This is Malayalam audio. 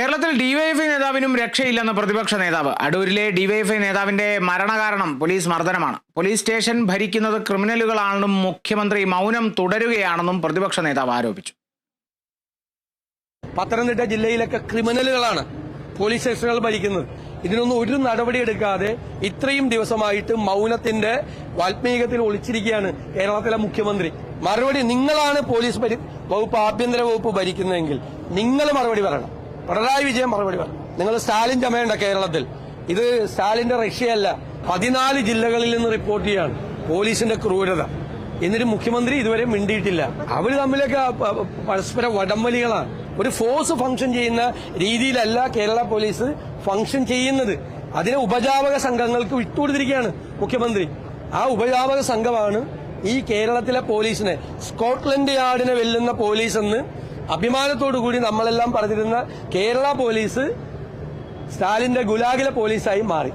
കേരളത്തിൽ ഡിവൈഎഫ്ഐ നേതാവിനും രക്ഷയില്ലെന്ന് പ്രതിപക്ഷ നേതാവ്. അടൂരിലെ ഡിവൈഎഫ്ഐ നേതാവിന്റെ മരണകാരണം പോലീസ് മർദ്ദനമാണ്. പോലീസ് സ്റ്റേഷൻ ഭരിക്കുന്നത് ക്രിമിനലുകളാണെന്നും മുഖ്യമന്ത്രി മൗനം തുടരുകയാണെന്നും പ്രതിപക്ഷ നേതാവ് ആരോപിച്ചു. പത്തനംതിട്ട ജില്ലയിലൊക്കെ ക്രിമിനലുകളാണ് പോലീസ് സ്റ്റേഷനുകൾ ഭരിക്കുന്നത്. ഇതിനൊന്നും ഒരു നടപടി എടുക്കാതെ ഇത്രയും ദിവസമായിട്ട് മൗനത്തിന്റെ വാൽമീകത്തിൽ ഒളിച്ചിരിക്കുകയാണ് കേരളത്തിലെ മുഖ്യമന്ത്രി. മറുപടി നിങ്ങളാണ് പോലീസ് വകുപ്പ് ആഭ്യന്തര വകുപ്പ് ഭരിക്കുന്നതെങ്കിൽ നിങ്ങൾ മറുപടി പറയണം. പിണറായി വിജയൻ മറുപടി പറഞ്ഞു നിങ്ങൾ സ്റ്റാലിൻ ചമയണ്ട കേരളത്തിൽ. ഇത് സ്റ്റാലിന്റെ റഷ്യയല്ല. പതിനാല് ജില്ലകളിൽ നിന്ന് റിപ്പോർട്ട് ചെയ്യാണ് പോലീസിന്റെ ക്രൂരത. എന്നിട്ട് മുഖ്യമന്ത്രി ഇതുവരെ മിണ്ടിയിട്ടില്ല. അവർ തമ്മിലൊക്കെ പരസ്പര വടംവലികളാണ്. ഒരു ഫോഴ്സ് ഫംഗ്ഷൻ ചെയ്യുന്ന രീതിയിലല്ല കേരള പോലീസ് ഫംഗ്ഷൻ ചെയ്യുന്നത്. അതിനെ ഉപജാപക സംഘങ്ങൾക്ക് വിട്ടുകൊടുത്തിരിക്കുകയാണ് മുഖ്യമന്ത്രി. ആ ഉപജാപക സംഘമാണ് ഈ കേരളത്തിലെ പോലീസിനെ സ്കോട്ട്ലൻഡ് യാർഡിനെ വെല്ലുന്ന പോലീസ് എന്ന് അഭിമാനത്തോടു കൂടി നമ്മളെല്ലാം പറഞ്ഞിരുന്ന കേരള പോലീസ് സ്റ്റാലിന്റെ ഗുലാഗിലെ പോലീസായി മാറി.